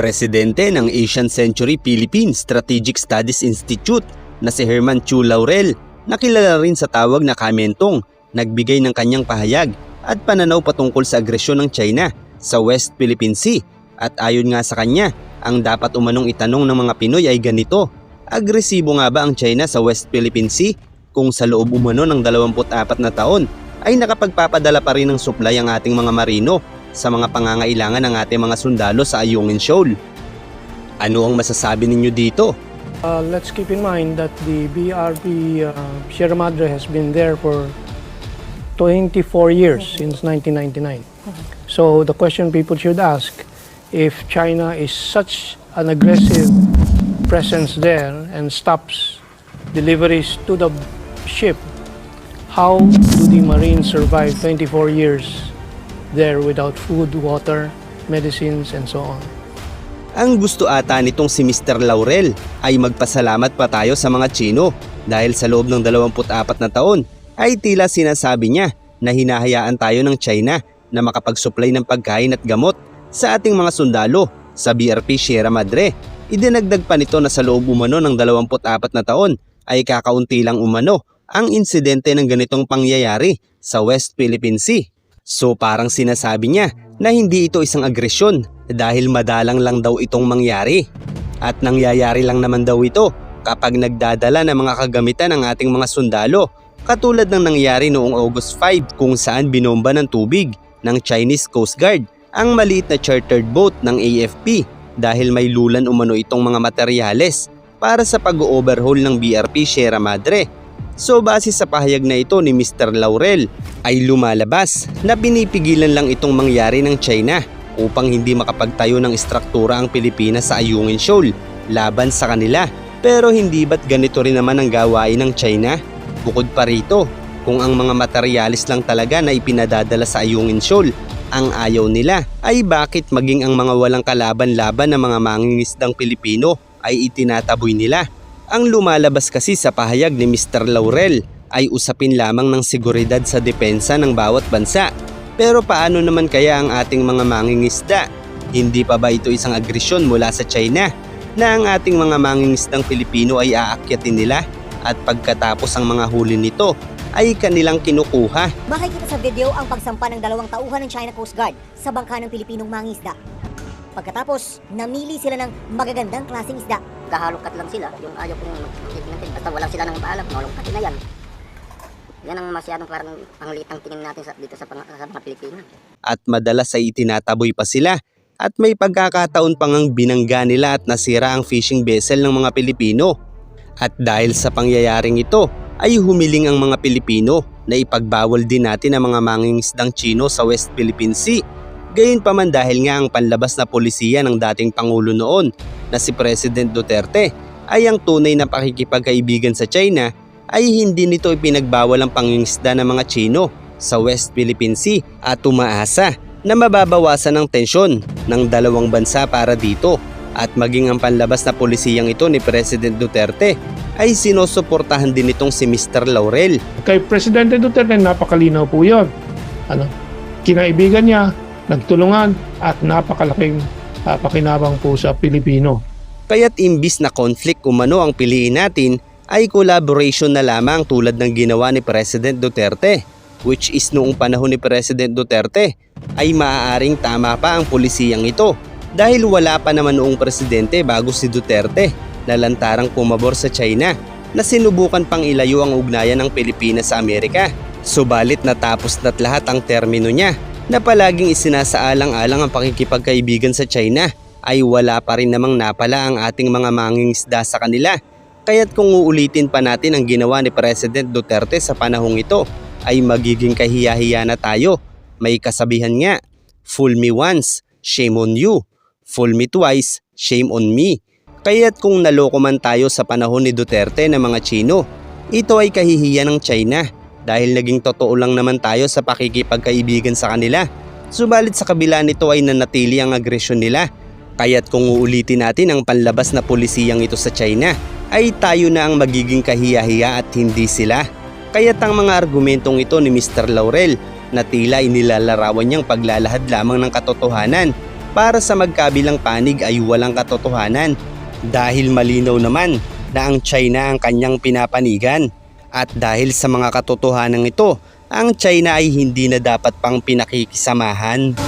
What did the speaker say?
Presidente ng Asian Century Philippines Strategic Studies Institute na si Herman Chu Laurel, nakilala rin sa tawag na Kamentong, nagbigay ng kanyang pahayag at pananaw patungkol sa agresyon ng China sa West Philippine Sea. At ayon nga sa kanya, ang dapat umanong itanong ng mga Pinoy ay ganito, agresibo nga ba ang China sa West Philippine Sea kung sa loob umano ng 24 na taon ay nakapagpapadala pa rin ng supply ang ating mga marino sa mga pangangailangan ng ating mga sundalo sa Ayungin Shoal. Ano ang masasabi ninyo dito? Uh, let's keep in mind that the BRP uh, Sierra Madre has been there for 24 years since 1999. So the question people should ask if China is such an aggressive presence there and stops deliveries to the ship, how do the Marines survive 24 years there without food, water, medicines, and so on? Ang gusto ata nitong si Mr. Laurel ay magpasalamat pa tayo sa mga Chino dahil sa loob ng 24 na taon ay tila sinasabi niya na hinahayaan tayo ng China na makapag-supply ng pagkain at gamot sa ating mga sundalo sa BRP Sierra Madre. Idinagdag pa nito na sa loob umano ng 24 na taon ay kakaunti lang umano ang insidente ng ganitong pangyayari sa West Philippine Sea. So parang sinasabi niya na hindi ito isang agresyon dahil madalang lang daw itong mangyari. At nangyayari lang naman daw ito kapag nagdadala ng mga kagamitan ng ating mga sundalo katulad ng nangyari noong August 5 kung saan binomba ng tubig ng Chinese Coast Guard ang maliit na chartered boat ng AFP dahil may lulan umano itong mga materyales para sa pag-overhaul ng BRP Sierra Madre. So base sa pahayag na ito ni Mr. Laurel ay lumalabas na pinipigilan lang itong mangyari ng China upang hindi makapagtayo ng istruktura ang Pilipinas sa Ayungin Shoal laban sa kanila. Pero hindi ba't ganito rin naman ang gawain ng China? Bukod pa rito, kung ang mga materialis lang talaga na ipinadadala sa Ayungin Shoal ang ayaw nila ay bakit maging ang mga walang kalaban-laban na mga mangingisdang Pilipino ay itinataboy nila? Ang lumalabas kasi sa pahayag ni Mr. Laurel ay usapin lamang ng seguridad sa depensa ng bawat bansa. Pero paano naman kaya ang ating mga mangingisda? Hindi pa ba ito isang agresyon mula sa China na ang ating mga mangingisdang Pilipino ay aakyatin nila at pagkatapos ang mga huli nito ay kanilang kinukuha Makikita sa video ang pagsampa ng dalawang tauhan ng China Coast Guard sa bangka ng Pilipinong mangisda. Pagkatapos, namili sila ng magagandang klaseng isda. Kahalongkat lang sila. Yung ayaw kong natin. Basta wala sila nang paalam, malungkatin na yan. Yan ang masyadong parang panglitang tingin natin sa, dito sa, pang, sa mga Pilipino. at madalas ay itinataboy pa sila at may pagkakataon pang ang binangga nila at nasira ang fishing vessel ng mga Pilipino. At dahil sa pangyayaring ito ay humiling ang mga Pilipino na ipagbawal din natin ang mga mangingisdang Chino sa West Philippine Sea. Gayunpaman dahil nga ang panlabas na polisiya ng dating Pangulo noon na si President Duterte ay ang tunay na pakikipagkaibigan sa China ay hindi nito ipinagbawal ang pangingisda ng mga Chino sa West Philippine Sea at umaasa na mababawasan ang tensyon ng dalawang bansa para dito at maging ang panlabas na polisiyang ito ni President Duterte ay sinusuportahan din itong si Mr. Laurel. Kay Presidente Duterte, napakalinaw po yun. Ano, kinaibigan niya, nagtulungan, at napakalaking ah, pakinabang po sa Pilipino. Kaya't imbis na conflict umano ang piliin natin ay collaboration na lamang tulad ng ginawa ni President Duterte which is noong panahon ni President Duterte ay maaaring tama pa ang pulisiyang ito dahil wala pa naman noong presidente bago si Duterte na lantarang pumabor sa China na sinubukan pang ilayo ang ugnayan ng Pilipinas sa Amerika. Subalit natapos na't lahat ang termino niya na palaging isinasaalang-alang ang pakikipagkaibigan sa China ay wala pa rin namang napala ang ating mga mangingisda sa kanila. Kaya't kung uulitin pa natin ang ginawa ni President Duterte sa panahong ito, ay magiging kahiya-hiya na tayo. May kasabihan nga, fool me once, shame on you. Fool me twice, shame on me. Kaya't kung naloko man tayo sa panahon ni Duterte ng mga Chino, ito ay kahihiyan ng China dahil naging totoo lang naman tayo sa pakikipagkaibigan sa kanila. Subalit sa kabila nito ay nanatili ang agresyon nila. Kaya't kung uulitin natin ang panlabas na polisiyang ito sa China, ay tayo na ang magiging kahiya-hiya at hindi sila. Kaya't ang mga argumentong ito ni Mr. Laurel na tila inilalarawan niyang paglalahad lamang ng katotohanan para sa magkabilang panig ay walang katotohanan dahil malinaw naman na ang China ang kanyang pinapanigan at dahil sa mga katotohanan ito, ang China ay hindi na dapat pang pinakikisamahan.